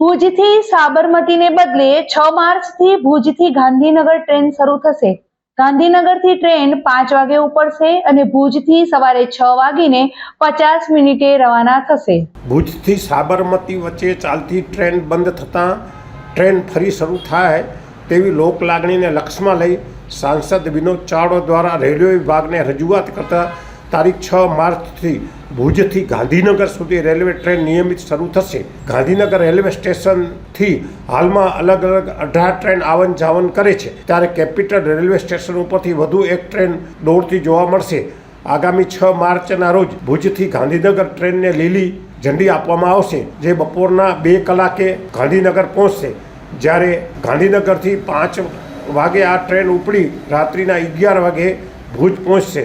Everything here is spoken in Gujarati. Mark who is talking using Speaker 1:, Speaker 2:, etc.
Speaker 1: ભુજથી સાબરમતીને બદલે છ માર્ચથી ભુજથી ગાંધીનગર ટ્રેન શરૂ થશે. ગાંધીનગરથી ટ્રેન પાંચ વાગે ઉપડશે અને ભુજથી સવારે છ વાગીને પચાસ મિનિટે રવાના થશે.
Speaker 2: ભુજથી સાબરમતી વચ્ચે ચાલતી ટ્રેન બંધ થતાં ટ્રેન ફરી શરૂ થાય તેવી લોકલાગણીને લક્ષમાં લઈ સાંસદ વિનોદ ચાવડા દ્વારા રેલવે વિભાગને રજૂઆત કરતા તારીખ છ માર્ચથી ભુજથી ગાંધીનગર સુધી રેલવે ટ્રેન નિયમિત શરૂ થશે. ગાંધીનગર રેલવે સ્ટેશનથી હાલમાં અલગ અલગ અઢાર ટ્રેન આવન જાવન કરે છે. ત્યારે કેપિટલ રેલવે સ્ટેશન ઉપરથી વધુ એક ટ્રેન દોડતી જોવા મળશે. આગામી છ માર્ચના રોજ ભુજથી ગાંધીનગર ટ્રેનને લીલી ઝંડી આપવામાં આવશે, જે બપોરના બે કલાકે ગાંધીનગર પહોંચશે. જ્યારે ગાંધીનગરથી પાંચ વાગે આ ટ્રેન ઉપડી રાત્રિના અગિયાર વાગે ભુજ પહોંચશે.